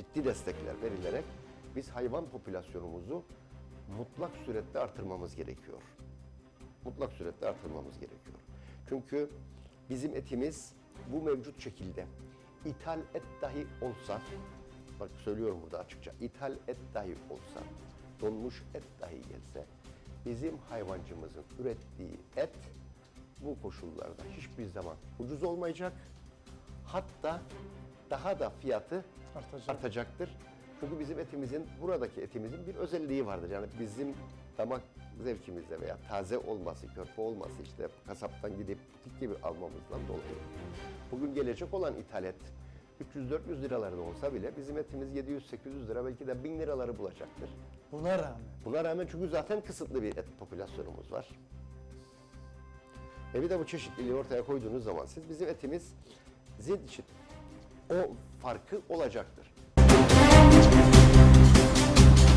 ciddi destekler verilerek biz hayvan popülasyonumuzu mutlak surette artırmamız gerekiyor. Mutlak surette artırmamız gerekiyor. Çünkü bizim etimiz bu mevcut şekilde ithal et dahi olsa, bak söylüyorum burada açıkça, ithal et dahi olsa, donmuş et dahi gelse, bizim hayvancımızın ürettiği et bu koşullarda hiçbir zaman ucuz olmayacak. Hatta daha da fiyatı Artacak. artacaktır. Çünkü bizim etimizin, buradaki etimizin bir özelliği vardır. Yani bizim damak zevkimizde veya taze olması, körpe olması işte kasaptan gidip butik gibi almamızdan dolayı. Bugün gelecek olan ithal et 300-400 liralarda olsa bile bizim etimiz 700-800 lira belki de 1000 liraları bulacaktır. Buna rağmen Buna rağmen çünkü zaten kısıtlı bir et popülasyonumuz var. Ve bir de bu çeşitliliği ortaya koyduğunuz zaman siz bizim etimiz zil o farkı olacaktır.